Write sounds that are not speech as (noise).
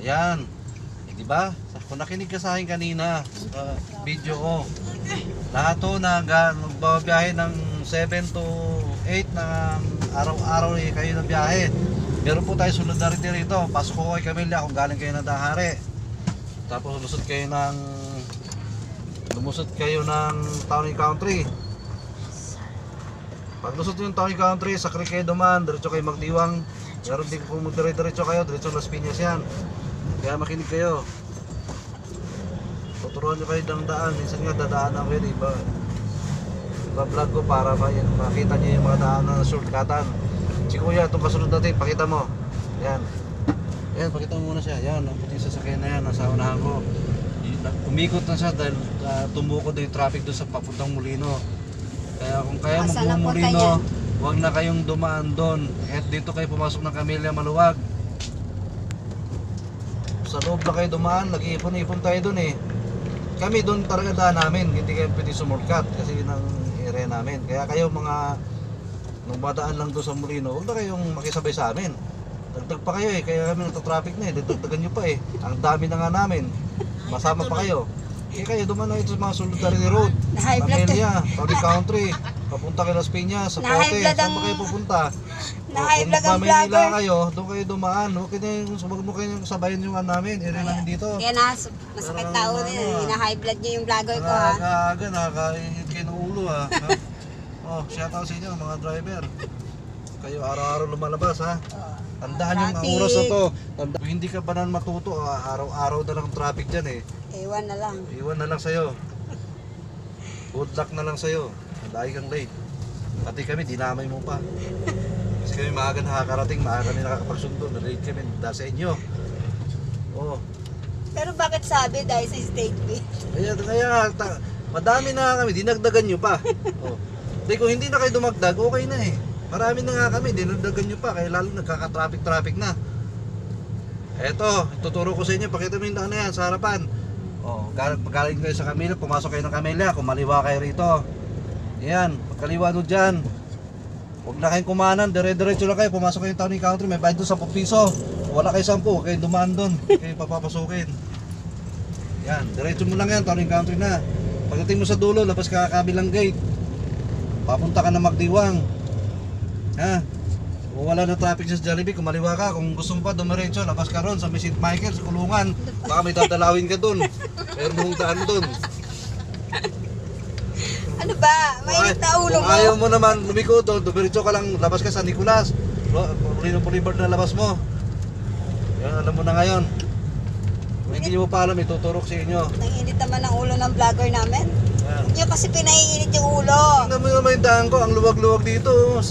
Oh, yan. Eh, di ba? Kung nakinig ka sa akin kanina, sa video ko, lahat to na magbabiyahe ng 7 to 8 na araw-araw eh, kayo na biyahe. Meron po tayo solidarity rito. Pasok ko kay Camilla kung galing kayo ng Dahare. Tapos lusot kayo ng lumusot kayo ng Town Country. Pag lusot yung Town Country, sakri kayo duman, diretso kayo magdiwang. Meron din kung dire-diretso kayo, diretso Las Piñas yan. Kaya makinig kayo. Tuturuan nyo kayo ng daan. Minsan nga dadaanan ko yun, iba. Iba vlog ko para ma- makita nyo yung mga daan na shortcutan. Si Kuya, itong kasunod natin, pakita mo. Yan. Yan, pakita mo muna siya. Yan, ang puting sasakyan na yan, nasa unahan ko. Umikot na siya dahil uh, tumuko na yung traffic doon sa papuntang Molino. Kaya kung kaya mag-Molino, niyan? huwag na kayong dumaan doon. At dito kayo pumasok ng Camellia Maluwag. Sa loob na kayo dumaan, nag-iipon-ipon tayo doon eh. Kami doon talaga daan namin, hindi kayo pwede sumulkat kasi yun ang area namin. Kaya kayo mga nung madaan lang doon sa Molino, huwag na kayong makisabay sa amin. Dagdag pa kayo eh, kaya kami nagta-traffic na eh, dagdagan nyo pa eh. Ang dami na nga namin. Masama pa kayo. Kaya kayo dumaan na ito sa mga Solidarity Road, to. Camellia, Saudi Country, (laughs) papunta kayo Las Piñas, sa Pote, saan ang- ba kayo pupunta? (laughs) Kung blood ang vlogger. kayo, doon kayo dumaan. Huwag kayo yung huwag mo kayo sabayan yung ano namin, area namin dito. Kaya na, masakit tao ano, din. ah. Ina-high blood niya yung vlogger ko ha. Nakakaaga, nakakainit kayo ng ulo ha. (laughs) Oh, shout out sa inyo mga driver. Kayo araw-araw lumalabas ha. Tandaan yung Traffic. oras na to. Tanda, kung hindi ka pa na matuto, ah, araw-araw na lang ang traffic dyan eh. Ewan na lang. Iwan na lang sa'yo. (laughs) Good luck na lang sa'yo. Lagi kang late. Pati kami, dinamay mo pa. Kasi kami maaga nakakarating, maaga kami nakakapagsundo. Na-late kami dahil sa inyo. Oh. Pero bakit sabi dahil sa state fee? Kaya, kaya ta, madami na kami, dinagdagan nyo pa. Oh. Hindi, kung hindi na kayo dumagdag, okay na eh. Marami na nga kami, dinagdagan nyo pa, kaya lalo nagkaka-traffic-traffic na. Eto, tuturo ko sa inyo, pakita mo yung daan na yan sa harapan. Oh, gal- galing kayo sa Camila, pumasok kayo ng Camila, kumaliwa kayo rito. Yan, pagkaliwa doon dyan. Huwag na kayong kumanan, dire-diretso lang kayo, pumasok kayo ng Tony Country, may bayad doon 10 piso. Wala kayo 10, huwag kayong dumaan doon, kayo papapasukin. Yan, diretso mo lang yan, Tony Country na. Pagdating mo sa dulo, labas ka kabilang gate. Papunta ka na Magdiwang. Ha? Kung wala na traffic sa Jollibee, kumaliwa ka. Kung gusto mo pa dumiretso, labas ka ron sa St. Michael, sa kulungan. Baka may dadalawin ka dun. Pero mong daan dun. Ano ba? Mainit na ulo mo. ayaw mo naman lumiko doon, dumiretso ka lang, labas ka sa Nicolas. Pulino Boulevard na labas mo. Yan, alam mo na ngayon. Kung hindi mo pa alam, ituturok sa inyo. Nanginit naman ang ulo ng vlogger namin. Yan. Niyo kasi pinaiinit yung ulo. Tingnan mo naman yung daan ko, ang luwag-luwag dito. oh. Sa